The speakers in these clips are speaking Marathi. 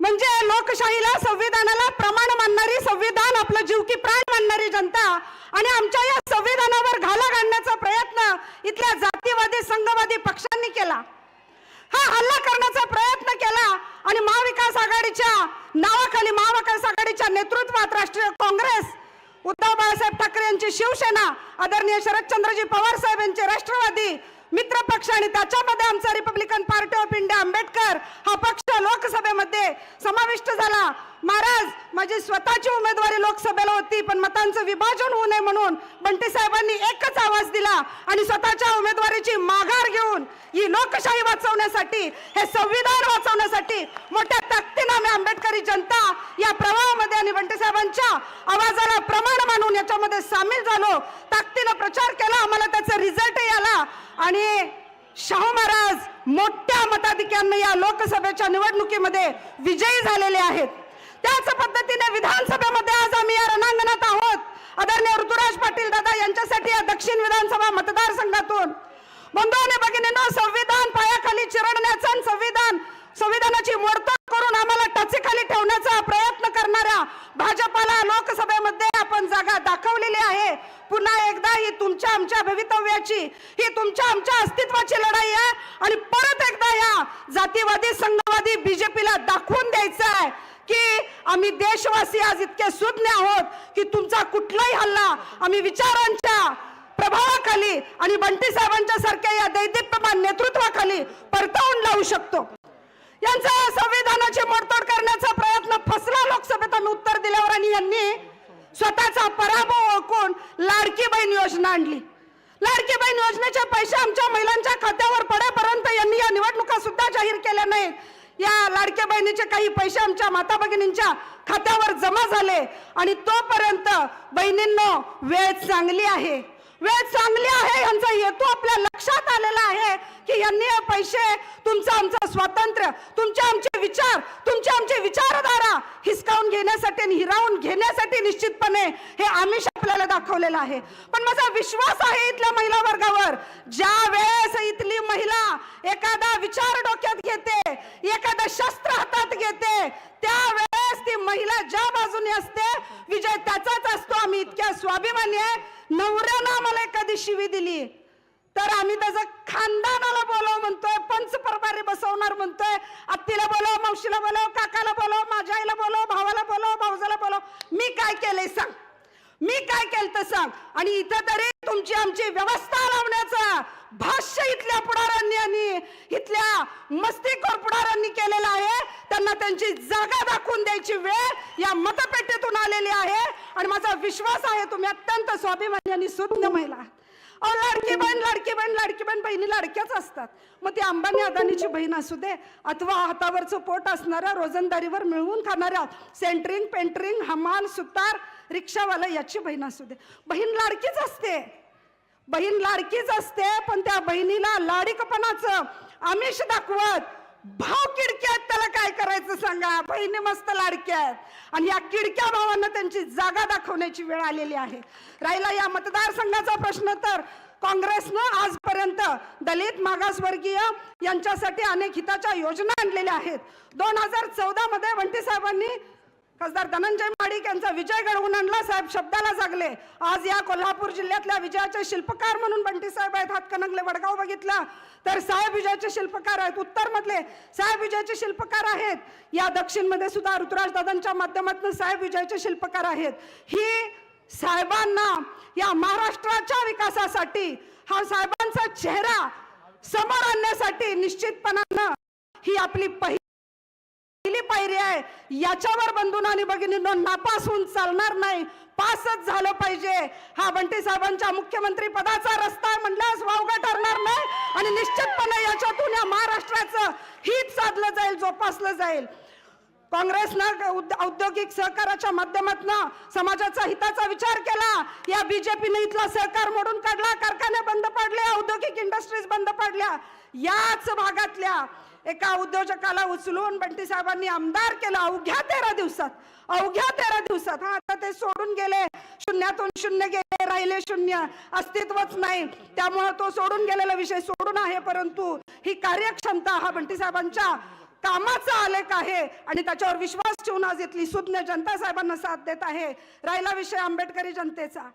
म्हणजे लोकशाहीला संविधानाला प्रमाण मानणारी संविधान आपलं जीव की प्राण मानणारी जनता आणि आमच्या या संविधानावर घाला घालण्याचा प्रयत्न इथल्या जातीवादी संघवादी पक्षांनी केला. हा हल्ला करण्याचा प्रयत्न केला आणि महाविकास आघाडीच्या नावाखाली महाविकास आघाडीच्या नेतृत्वात राष्ट्रीय काँग्रेस उद्धव बाळासाहेब ठाकरे यांची शिवसेना आदरणीय शरदचंद्रजी पवार साहेब यांचे राष्ट्रवादी मित्र पक्ष आणि त्याच्यामध्ये आमचा Republican party of India Ambedkar हा पक्ष लोकसभेमध्ये समाविष्ट झाला. महाराज माझी स्वतःची उमेदवारी लोकसभेला होती पण मतांचं विभाजन होऊ नये म्हणून बंटी साहेबांनी एकच आवाज दिला आणि स्वतःच्या उमेदवारीची माघार घेऊन ही लोकशाही वाचवण्यासाठी हे संविधान वाचवण्यासाठी मोठ्या ताकदीनं आम्ही आंबेडकरी जनता या प्रवाहामध्ये आणि बंटी साहेबांच्या आवाजाला प्रमाण मानून याच्यामध्ये सामील झालो. ताकदीनं प्रचार केला आम्हाला त्याचा रिझल्टही आला आणि शाहू महाराज मोठ्या मताधिक्यानं या लोकसभेच्या निवडणुकीमध्ये विजयी झालेले आहेत. त्याच पद्धतीने विधानसभेमध्ये आज आम्ही या रणांगणात आहोत. आदरणीय ऋतुराज पाटील दादा यांच्यासाठी या दक्षिण विधानसभा मतदारसंघातून. बंधू आणि भगिनींनो संविधान पायाखाली चिरडण्याचा संविधान संविधानाची मोडतोड करून आम्हाला टचेखाली ठेवण्याचा प्रयत्न करणाऱ्या भाजपाला लोकसभे आपण जागा दाखवलेली आहे पुन्हा एकदा ही तुमच्या आमच्या भवितव्याची ही तुमच्या आमच्या अस्तित्वाची लढाई आहे. आणि परत एकदा या जातीवादी संघवादी बीजेपीला दाखवून द्यायचं आहे की आम्ही देशवासी आज इतके सुज्ञ आहोत की तुमचा कुठलाही हल्ला आम्ही विचारांच्या प्रभावाखाली आणि बंटी साहेबांच्या सारख्या या दैदिप्यमान नेतृत्वाखाली परतवून लावू शकतो. यांचा संविधानाची मोडतोड करण्याचा प्रयत्न फसला लोकसभेत आम्ही उत्तर दिल्यावर आणि यांनी स्वतःचा पराभव ओळखून लाडकी बहीण योजना आणली. लाडकी बहीण योजनेचे पैसे आमच्या महिलांच्या खात्यावर पडेपर्यंत यांनी या निवडणुका सुद्धा जाहीर केल्या नाहीत. या लाडक्या बहिणीचे काही पैसे आमच्या माता भगिनींच्या खात्यावर जमा झाले आणि तोपर्यंत बहिणींनो वेळ चांगली आहे. वेळ चांगली आहे यांचा हेतू आपल्या लक्षात आलेला आहे की यांनी हे पैसे तुमचं आमचं स्वातंत्र्य तुमचे आमचे विचार तुमचे आमचे विचारधारा हिसकावून घेण्यासाठी आणि हिरावून घेण्यासाठी निश्चितपणे हे आमिष आपल्याला दाखवलेलं आहे. पण माझा विश्वास आहे इथल्या महिला वर्गावर. ज्या वेळेस इथली महिला एखादा विचार डोक्यात घेते एखादं शस्त्र हातात घेते त्यावेळेस ती महिला ज्या बाजूने असते विजय त्याचाच असतो. आम्ही इतक्या स्वाभिमानी आहे. नवऱ्यानं आम्हाला एखादी शिवी दिली. तर आम्ही त्याचं खानदानाला बोलव म्हणतोय पंच परबारी बसवणार म्हणतोय. आत्तीला बोलव मावशीला बोलव काकाला बोलव माझ्या आईला बोलव भावाला बोलव भाऊजाला बोलव. मी काय केलंय सांग. मी काय केलं तर सांग. आणि इथं तरी तुमची आमची व्यवस्था लावण्याचा भाष्य इथल्या पुढाऱ्यांनी आणि इथल्या मस्तीखोर पुढाऱ्यांनी केलेलं आहे. त्यांना त्यांची जागा दाखवून द्यायची वेळ या मतपेटीतून आलेली आहे. आणि माझा विश्वास आहे तुम्ही अत्यंत स्वाभिमानी आणि सुज्ञ महिला. अहो लाडकी बहीण लाडकी बहीण लाडकी बहीण बहिणी लाडक्याच असतात. मग ती अंबानी अदानीची बहीण असू दे अथवा हातावरचं पोट असणाऱ्या रोजंदारीवर मिळवून खाणाऱ्या सेंटरिंग पेंटरिंग हमाल सुतार रिक्षावाला याची बहीण असू दे. बहीण लाडकीच असते. बहीण लाडकीच असते पण त्या बहिणीला लाडीकपणाचं आमिष दाखवत. भाव किडक्या आहेत त्याला काय करायचं सांगा? बहिणी मस्त लाडक्या आहेत. आणि या किडक्या भावांना त्यांची जागा दाखवण्याची वेळ आलेली आहे. राहिला या मतदारसंघाचा प्रश्न तर काँग्रेसनं आजपर्यंत दलित मागासवर्गीय यांच्यासाठी अनेक हिताच्या योजना आणलेल्या आहेत. दोन हजार चौदा मध्ये वंटी साहेबांनी खासदार धनंजय माडिक यांचा विजय घडवून आणला साहेब. शब्दाला जागले. आज या कोल्हापूर जिल्ह्यातल्या विजयाचे शिल्पकार म्हणून बंटी साहेब आहेत. हातकणंगले वडगाव बघितला. तर साहेब विजयाचे शिल्पकार आहेत उत्तर मधले साहेब विजयाचे शिल्पकार आहेत. या दक्षिणमध्ये सुद्धा ऋतुराज दादांच्या माध्यमातून साहेब विजयाचे शिल्पकार आहेत. ही साहेबांना या महाराष्ट्राच्या विकासासाठी हा साहेबांचा चेहरा समोर आणण्यासाठी निश्चितपणानं ही आपली पहिली पायरी आहे. याच्यावर बंधून आणि भगिनींनो नापास होऊन चालणार नाही. पासच झालं पाहिजे. हा बंटी साहेबांच्या मुख्यमंत्री पदाचा रस्ता म्हणल्यास वावगा ठरणार नाही. आणि निश्चितपणे याच्यातून या महाराष्ट्राचं हित साधलं जाईल जोपासलं जाईल. काँग्रेसनं औद्योगिक सहकाराच्या माध्यमातून समाजाचा हिताचा विचार केला. या बीजेपीने इथला सहकार मोडून काढला कारखाने बंद पाडले औद्योगिक इंडस्ट्रीज बंद पाडल्या. याच भागातल्या एका उद्योजकाला उचलून बंटी साहेबांनी आमदार केलं अवघ्या तेरा दिवसात. अवघ्या तेरा दिवसात. हा आता ते सोडून गेले. शून्यातून शून्य गेले राहिले शून्य. अस्तित्वच नाही. त्यामुळे तो सोडून गेलेला विषय सोडून आहे परंतु ही कार्यक्षमता हा बंटी साहेबांच्या कामाचा आलेख आहे आणि त्याच्यावर विश्वास ठेवून आज इथली सुज्ञ जनता साहेबांना साथ देत आहे. राहिला विषय आंबेडकरी जनतेचा.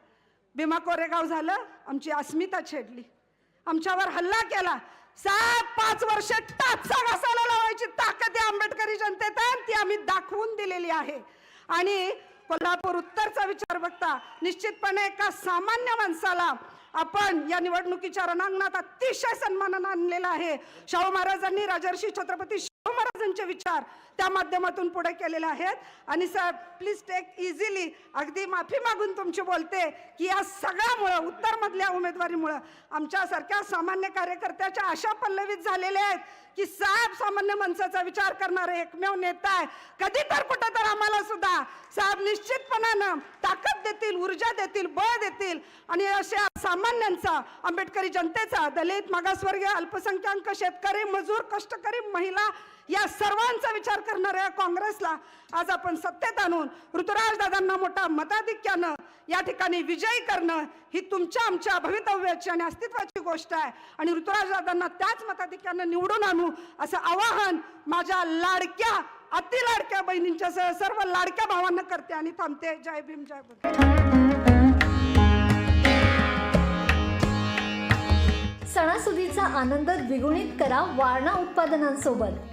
भीमा कोरेगाव झालं आमची अस्मिता छेडली. आमच्यावर हल्ला केला. सात पाच वर्ष टाचा घासायला लावायची ताकद या आंबेडकरी जनतेत आहे ती आम्ही दाखवून दिलेली आहे. आणि कोल्हापूर उत्तरचा विचार बघता निश्चितपणे एका सामान्य माणसाला आपण या निवडणुकीच्या रणांगणात अतिशय सन्मानानं आणलेला आहे. शाहू महाराजांनी राजर्षी छत्रपती महाराजांचे विचार त्या माध्यमातून पुढे केलेले आहेत. आणि साहेब प्लीज टेक इझिली अगदी माफी मागून तुमची बोलते की या सगळ्यामुळं उत्तरमधल्या उमेदवारीमुळं आमच्यासारख्या सामान्य कार्यकर्त्याच्या आशा पल्लवीत झालेल्या आहेत की साहेब सामान्य माणसाचा विचार करणारे एकमेव नेता आहे. कधी तर कुठं तर आम्हाला सुद्धा साहेब निश्चितपणानं ताकद देतील ऊर्जा देतील बळ देतील. आणि अशा सामान्यांचा आंबेडकरी जनतेचा दलित मागासवर्गीय अल्पसंख्याक शेतकरी मजूर कष्टकरी महिला या सर्वांचा विचार करणाऱ्या काँग्रेसला आज आपण सत्तेत आणून ऋतुराजदादांना मोठा मताधिक्यानं या ठिकाणी विजयी करणं ही तुमच्या आमच्या भवितव्याची आणि अस्तित्वाची गोष्ट आहे. आणि ऋतुराजदादांना त्याच मताधिक्यानं निवडून आणू असं आवाहन माझ्या लाडक्या अति लाडक्या बहिणींच्या सह सर्व लाडक्या भावांना करते आणि थांबते. जय भीम जय सणासुदीचा आनंद द्विगुणित करा वारणा उत्पादनांसोबत.